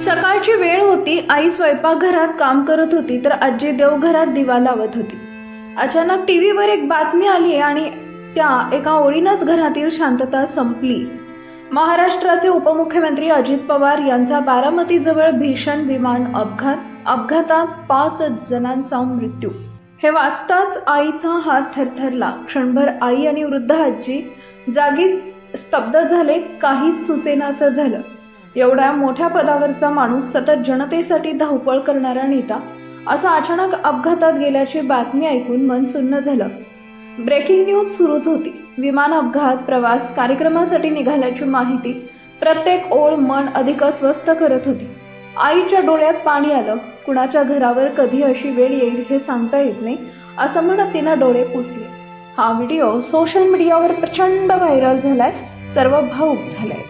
सकाळची वेळ होती आई स्वयंपाकघरात काम करत होती तर आजी देवघरात दिवा लावत होती. अचानक टीव्हीवर एक बातमी आली आणि त्या एका ओळीनंच घरातील शांतता संपली. महाराष्ट्राचे उपमुख्यमंत्री अजित पवार यांचा बारामतीजवळ भीषण विमान अपघात अपघातात पाच जणांचा मृत्यू. हे वाचताच आईचा हात थरथरला. क्षणभर आई आणि वृद्ध आजी जागीच स्तब्ध झाले काहीच सुचेनासं झालं. एवढ्या मोठ्या पदावरचा माणूस सतत जनतेसाठी धावपळ करणारा नेता असा अचानक अपघातात गेल्याची बातमी ऐकून मन सुन्न झालं. ब्रेकिंग न्यूज सुरूच होती. विमान अपघात प्रवास कार्यक्रमासाठी निघाल्याची माहिती प्रत्येक ओळ मन अधिक अस्वस्थ करत होती. आईच्या डोळ्यात पाणी आलं. कुणाच्या घरावर कधी अशी वेळ येईल हे सांगता येत नाही असं म्हणत तिनं डोळे पुसले. हा व्हिडिओ सोशल मीडियावर प्रचंड व्हायरल झालाय. सर्व भाऊक झालाय.